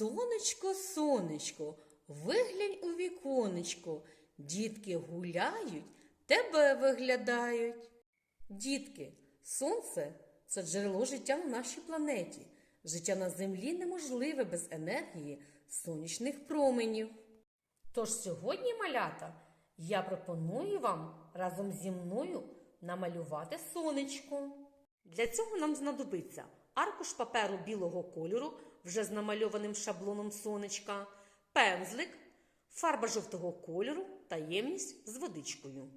Сонечко, сонечко, виглянь у віконечко. Дітки гуляють, тебе виглядають. Дітки, сонце це джерело життя на нашій планеті. Життя на землі неможливе без енергії сонячних променів. Тож сьогодні, малята, я пропоную вам разом зі мною намалювати сонечко. Для цього нам знадобиться аркуш паперу білого кольору, вже з намальованим шаблоном сонечка, пензлик, фарба жовтого кольору та ємність з водичкою.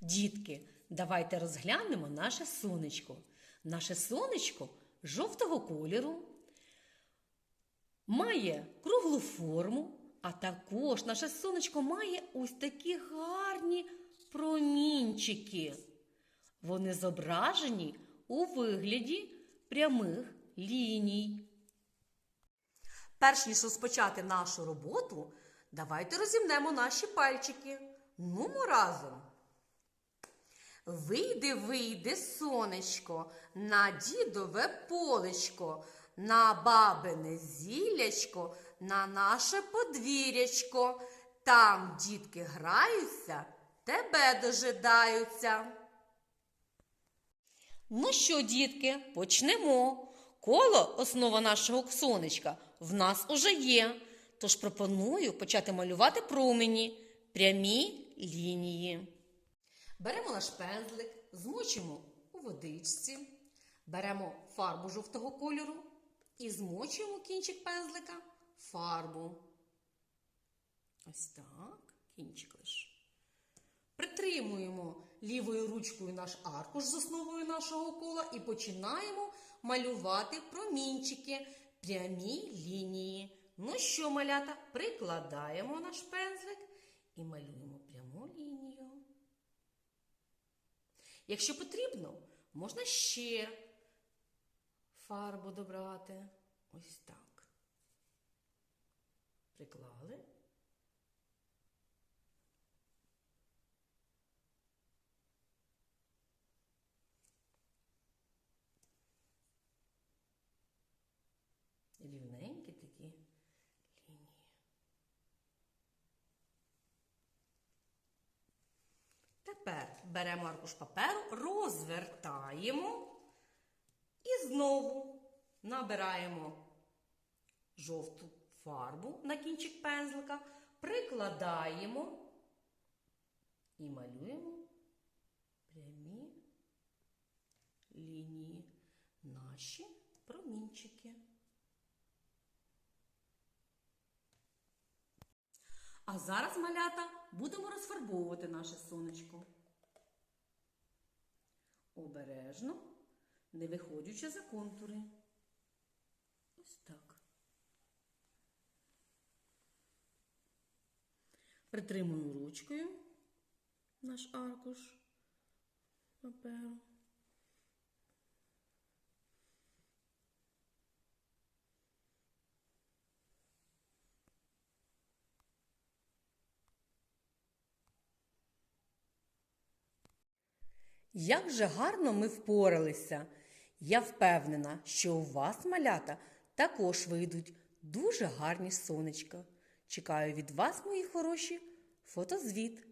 Дітки, давайте розглянемо наше сонечко. Наше сонечко жовтого кольору має круглу форму, а також наше сонечко має ось такі гарні промінчики. Вони зображені у вигляді прямих ліній. Перш ніж розпочати нашу роботу, давайте розімнемо наші пальчики. Нумо разом. Вийди, вийди, сонечко, на дідове полечко, на бабине зілячко, на наше подвір'ячко. Там дітки граються, тебе дожидаються. Ну що, дітки, почнемо. Коло основа нашого сонечка в нас уже є. Тож пропоную почати малювати промені, прямі лінії. Беремо наш пензлик, змочимо у водичці, беремо фарбу жовтого кольору і змочуємо кінчик пензлика фарбу. Ось так, кінчик лише. Притримуємо лівою ручкою наш аркуш з основою нашого кола і починаємо малювати промінчики, прямі лінії. Ну що, малята, прикладаємо наш пензлик і малюємо пряму лінію. Якщо потрібно, можна ще фарбу добрати. Ось так. Приклали. Рівненькі такі лінії. Тепер беремо аркуш паперу, розвертаємо і знову набираємо жовту фарбу на кінчик пензлика, прикладаємо і малюємо прямі лінії наші промінчики. А зараз, малята, будемо розфарбовувати наше сонечко. Обережно, не виходячи за контури. Ось так. Притримую ручкою наш аркуш паперу. Як же гарно ми впоралися. Я впевнена, що у вас, малята, також вийдуть дуже гарні сонечка. Чекаю від вас, мої хороші, фотозвіт.